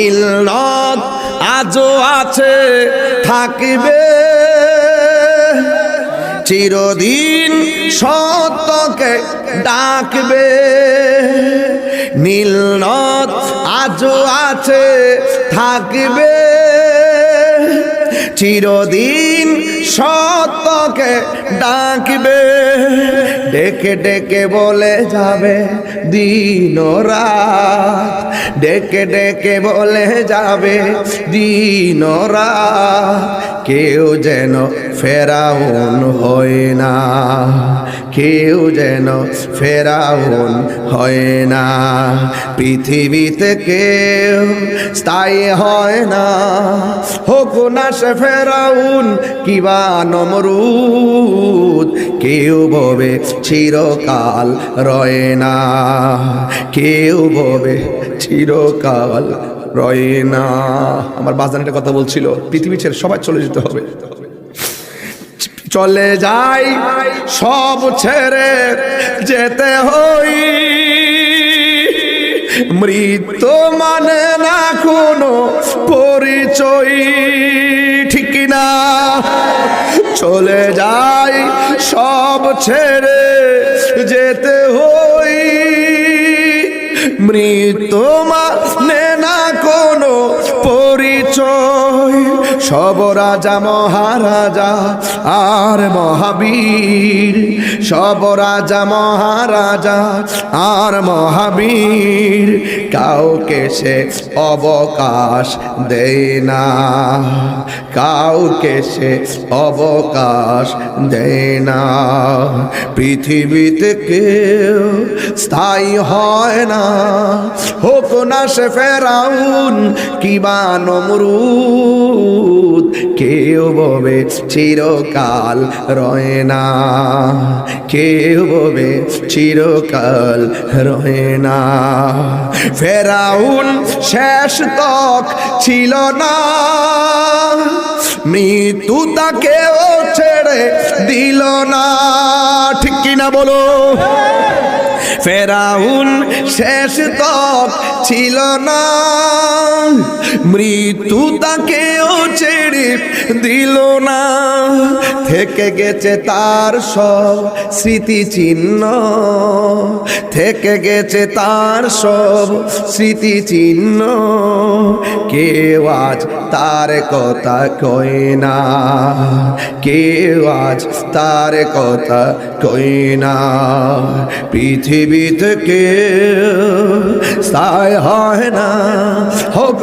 নীলনদ আজও আছে, থাকবে। চিরদিন সত্যকে ডাকবে। নীলনদ আজও আছে, থাকবে। চিরদিন সত্যকে ডাকবে। ডেকে ডেকে বলে যাবে দিন রাত। ডেকে ডেকে বলে যাবে দিনরা কেউ যেন ফেরাউন হয় না। কেউ যেন ফেরাউন হয় না। পৃথিবীতে কেউ স্থায়ী হয় না। হোক না সে ফেরাউন কিবা নমরুদ, কেউ ববে চিরকাল রয় না। কেউ ববে চিরকাল রয় না আমার বাজান একটা কথা বলছিল, পৃথিবী ছেড়ে সবাই চলে যেতে হবে। চলে যাই, সব ছেড়ে যেতে হই। মৃত্যু মানে না কোনো পরিচয়, ঠিক না। চলে যাই, সব ছেড়ে যেতে হই। মৃত্যু মানে না সব রাজা, মহারাজা আর মহাবীর। সব রাজা, মহারাজা আর মহাবীর। কাউকে সে অবকাশ দেয় না। কাউকে সে অবকাশ দেয় না। পৃথিবীতে কেউ স্থায়ী হয় না। হোক না সে ফেরাউন, কিবা নমরুদ। কেউ ববে চিরকাল রয় না। কেউ ববে চিরকাল রয় না। ফেরাউন শেষ তক ছিল না। মৃত্যু তাকেও ছেড়ে দিল না। ঠিক কিনা বলো? ফেরাউন শেষ তক ছিল না। মৃত্যু তাকেও ছেড়ে দিল না। থেকে গেছে তার সব স্মৃতি চিহ্ন থেকে গেছে তার সব স্মৃতি চিহ্ন কেউ আজ তার কথা কয় না। কেউ আজ তার কথা কয় না। পৃথিবী থেকে স্থায় হয় না। হোক